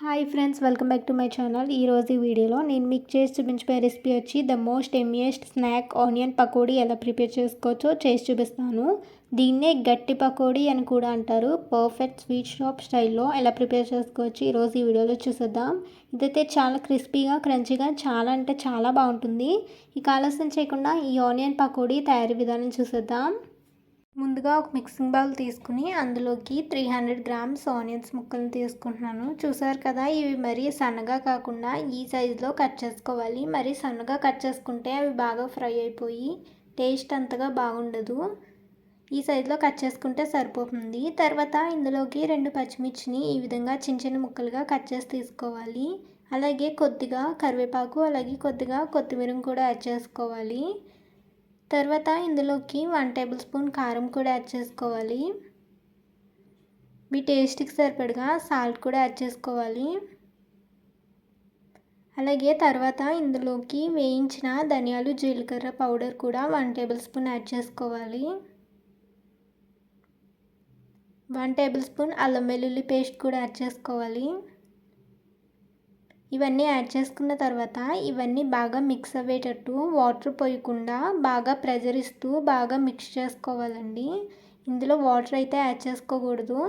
Hi friends welcome back to my channel. ఈరోజు ఈ వీడియోలో నేను మీకు చేసి చూపించబోయే రెసిపీ వచ్చి the most yummiest snack onion pakodi ఎలా ప్రిపేర్ చేసుకోవచ్చో చేసి చూపిస్తాను. దీన్నే గట్టి పకోడీ అని కూడా అంటారు. పర్ఫెక్ట్ స్వీట్ షాప్ స్టైల్లో ఎలా ప్రిపేర్ చేసుకోవచ్చు ఈరోజు ఈ వీడియోలో చూసేద్దాం. ఇదైతే చాలా క్రిస్పీగా క్రంచీగా చాలా అంటే చాలా బాగుంటుంది. ఇక ఆలస్యం చేయకుండా ఈ ఆనియన్ పకోడీ తయారీ విధానం చూసేద్దాం. ముందుగా ఒక మిక్సింగ్ బౌల్ తీసుకుని అందులోకి త్రీ హండ్రెడ్ గ్రామ్స్ ఆనియన్స్ ముక్కలను తీసుకుంటున్నాను. చూసారు కదా ఇవి మరీ సన్నగా కాకుండా ఈ సైజులో కట్ చేసుకోవాలి. మరీ సన్నగా కట్ చేసుకుంటే అవి బాగా ఫ్రై అయిపోయి టేస్ట్ అంతగా బాగుండదు. ఈ సైజులో కట్ చేసుకుంటే సరిపోతుంది. తర్వాత ఇందులోకి రెండు పచ్చిమిర్చిని ఈ విధంగా చిన్న చిన్న ముక్కలుగా కట్ చేసి తీసుకోవాలి. అలాగే కొద్దిగా కరివేపాకు అలాగే కొద్దిగా కొత్తిమీర కూడా యాడ్ చేసుకోవాలి. తర్వాత ఇందులోకి వన్ టేబుల్ స్పూన్ కారం కూడా యాడ్ చేసుకోవాలి. మీ టేస్ట్కి సరిపడగా సాల్ట్ కూడా యాడ్ చేసుకోవాలి. అలాగే తర్వాత ఇందులోకి వేయించిన ధనియాలు జీలకర్ర పౌడర్ కూడా వన్ టేబుల్ స్పూన్ యాడ్ చేసుకోవాలి. వన్ టేబుల్ స్పూన్ అల్లం వెల్లుల్లి పేస్ట్ కూడా యాడ్ చేసుకోవాలి. ఇవన్నీ యాడ్ చేసుకున్న తర్వాత ఇవన్నీ బాగా మిక్స్ అయ్యేటట్టు వాటర్ పోయకుండా బాగా ప్రెజర్ ఇస్తూ బాగా మిక్స్ చేసుకోవాలండి. ఇందులో వాటర్ అయితే యాడ్ చేసుకోకూడదు.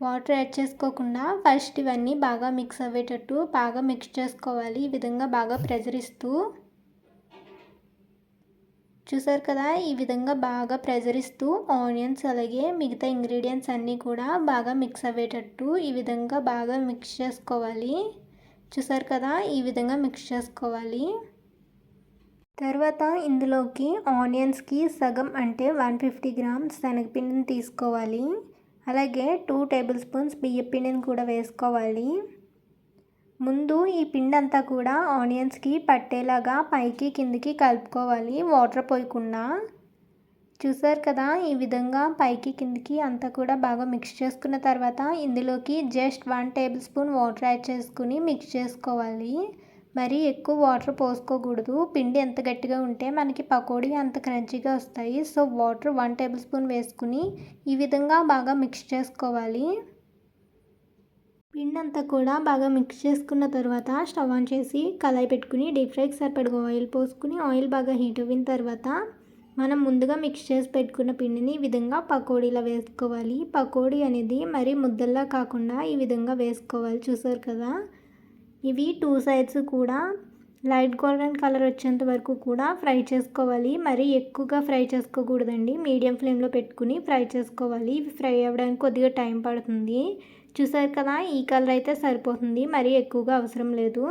వాటర్ యాడ్ చేసుకోకుండా ఫస్ట్ ఇవన్నీ బాగా మిక్స్ అయ్యేటట్టు బాగా మిక్స్ చేసుకోవాలి. ఈ విధంగా బాగా ప్రెజర్ ఇస్తూ. చూసారు కదా ఈ విధంగా బాగా ప్రెజర్ ఇస్తూ ఆనియన్స్ అలాగే మిగతా ఇంగ్రీడియంట్స్ అన్నీ కూడా బాగా మిక్స్ అయ్యేటట్టు ఈ విధంగా బాగా మిక్స్ చేసుకోవాలి. చూసారు కదా? ఈ విధంగా మిక్స్ చేసుకోవాలి. తర్వాత ఇందులోకి ఆనియన్స్కి సగం అంటే వన్ ఫిఫ్టీ గ్రామ్స్ శనగపిండిని తీసుకోవాలి. అలాగే టూ టేబుల్ స్పూన్స్ బియ్య పిండిని కూడా వేసుకోవాలి. ముందు ఈ పిండి అంతా కూడా ఆనియన్స్కి పట్టేలాగా పైకి కిందికి కలుపుకోవాలి. వాటర్ పోయకుండా. చూసారు కదా ఈ విధంగా పైకి కిందికి అంతా కూడా బాగా మిక్స్ చేసుకున్న తర్వాత ఇందులోకి just one tablespoon water add చేసుకుని మిక్స్ చేసుకోవాలి. మరి ఎక్కువ వాటర్ పోసుకోకూడదు. పిండి ఎంత గట్టిగా ఉంటే మనకి పకోడీ అంత క్రంచీగా వస్తాయి. So water one tablespoon వేసుకుని ఈ విధంగా బాగా మిక్స్ చేసుకోవాలి. పిండి అంతా కూడా బాగా మిక్స్ చేసుకున్న తర్వాత స్టవ్ ఆన్ చేసి కళాయి పెట్టుకుని డీప్ ఫ్రైకి సరిపడగా ఆయిల్ పోసుకుని ఆయిల్ బాగా హీట్ అయిన తర్వాత మనం ముందుగా మిక్స్ చేసి పెట్టుకున్న పిండిని ఈ విధంగా పకోడీలా వేసుకోవాలి. పకోడీ అనేది మరీ ముద్దల్లా కాకుండా ఈ విధంగా వేసుకోవాలి. చూసారు కదా? ఇవి టూ సైడ్స్ కూడా లైట్ గోల్డెన్ కలర్ వచ్చేంత వరకు కూడా ఫ్రై చేసుకోవాలి. మరీ ఎక్కువగా ఫ్రై చేసుకోకూడదండి. మీడియం ఫ్లేమ్లో పెట్టుకుని ఫ్రై చేసుకోవాలి. ఇవి ఫ్రై అవ్వడానికి కొద్దిగా టైం పడుతుంది. చూసారు కదా? ఈ కలర్ అయితే సరిపోతుంది. మరీ ఎక్కువగా అవసరం లేదు.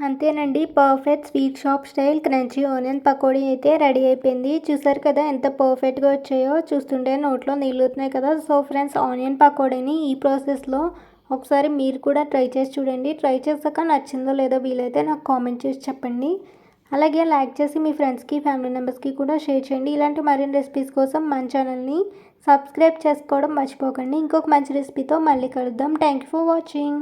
అంతేనండి perfect sweet shop style crunchy onion pakodi అయితే రెడీ అయిపోయింది. చూసారు కదా ఎంత పర్ఫెక్ట్గా వచ్చాయో? చూస్తుంటే నోట్లో నీళ్ళుతున్నాయి కదా. సో ఫ్రెండ్స్ ఆనియన్ పకోడీని ఈ ప్రాసెస్లో ఒకసారి మీరు కూడా ట్రై చేసి చూడండి. ట్రై చేసాక నచ్చిందో లేదో వీలైతే నాకు కామెంట్ చేసి చెప్పండి. అలాగే లైక్ చేసి మీ ఫ్రెండ్స్కి ఫ్యామిలీ మెంబర్స్కి కూడా షేర్ చేయండి. ఇలాంటి మరిన్ని రెసిపీస్ కోసం మన ఛానల్ని సబ్స్క్రైబ్ చేసుకోవడం మర్చిపోకండి. ఇంకొక మంచి రెసిపీతో మళ్ళీ కలుద్దాం. Thank you for watching